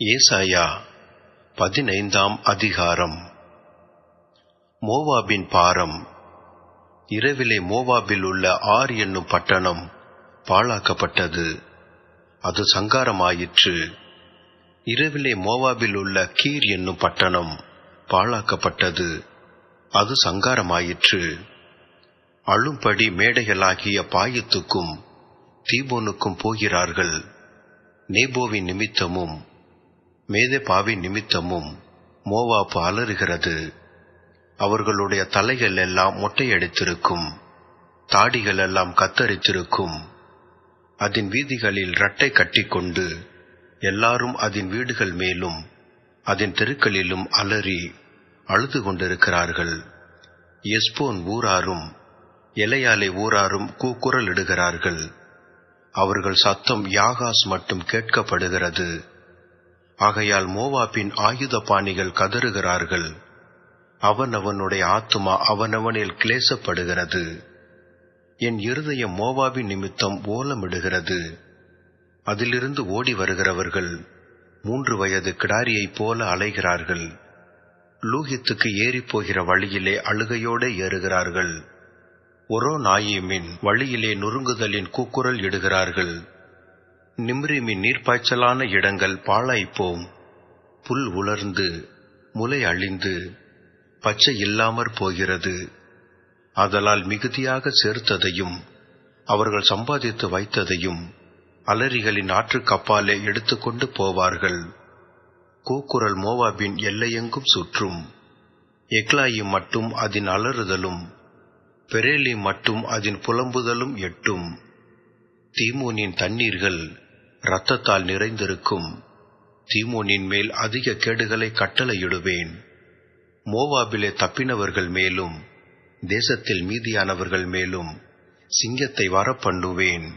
ஏசாயா பதினைந்தாம் அதிகாரம். மோவாபின் பாரம். இரவிலே மோவாபில் உள்ள ஆர் என்னும் பட்டணம் பாழாக்கப்பட்டது. அது சங்காரமாயிற்று. இரவிலே மோவாபில் உள்ள கீர் என்னும் பட்டணம் பாழாக்கப்பட்டது. அது சங்காரமாயிற்று. அழும்படி மேடைகளாகிய பாயத்துக்கும் தீபோனுக்கும் போகிறார்கள். நேபோவின் நிமித்தமும் மேதபாவி நிமித்தமும் மோவாப்பு அலறுகிறது. அவர்களுடைய தலைகள் எல்லாம் மொட்டையடித்திருக்கும். தாடிகள் எல்லாம் கத்தரித்திருக்கும். அதன் வீதிகளில் ரட்டை கட்டிக்கொண்டு எல்லாரும் அதன் வீடுகள் மேலும் அதன் தெருக்களிலும் அலறி அழுது கொண்டிருக்கிறார்கள். எஸ்போன் ஊராரும் எலையாலை ஊராரும் கூக்குரல் இடுகிறார்கள் அவர்கள் சத்தம் யாகாஸ் மட்டும் கேட்கப்படுகிறது. ஆகையால் மோவாபின் ஆயுத பாணிகள் கதறுகிறார்கள். அவனவனுடைய ஆத்துமா அவனவனில் கிளேசப்படுகிறது. என் இருதயம் மோவாவின் நிமித்தம் ஓலமிடுகிறது. அதிலிருந்து ஓடி வருகிறவர்கள் மூன்று வயது கிடாரியைப் போல அலைகிறார்கள். லூகித்துக்கு ஏறிப் போகிற வழியிலே அழுகையோடு ஏறுகிறார்கள். ஒரோ நாயிமின் வழியிலே நொறுங்குதலின் கூக்குரல் இடுகிறார்கள். நிம்ரிமின் நீர்ப்பாய்ச்சலான இடங்கள் பாழாய்ப்போம். புல் உலர்ந்து முலை அழிந்து பச்சை இல்லாமற் போகிறது. அதலால் மிகுதியாக சேர்த்ததையும் அவர்கள் சம்பாதித்து வைத்ததையும் அலரிகளின் ஆற்றுக் கப்பாலே எடுத்துக்கொண்டு போவார்கள். கூக்குரல் மோவாபின் எல்லையெங்கும் சுற்றும். எக்லாயி மட்டும் அதன் அலறுதலும் பெரேலி மட்டும் அதன் புலம்புதலும் எட்டும். தீமோனின் தண்ணீர்கள் இரத்தத்தால் நிறைந்திருக்கும். தீமோனின் மேல் அதிக கேடுகளை கட்டளையிடுவேன். மோவாபிலே தப்பினவர்கள் மேலும் தேசத்தில் மீதியானவர்கள் மேலும் சிங்கத்தை வரப்பண்ணுவேன்.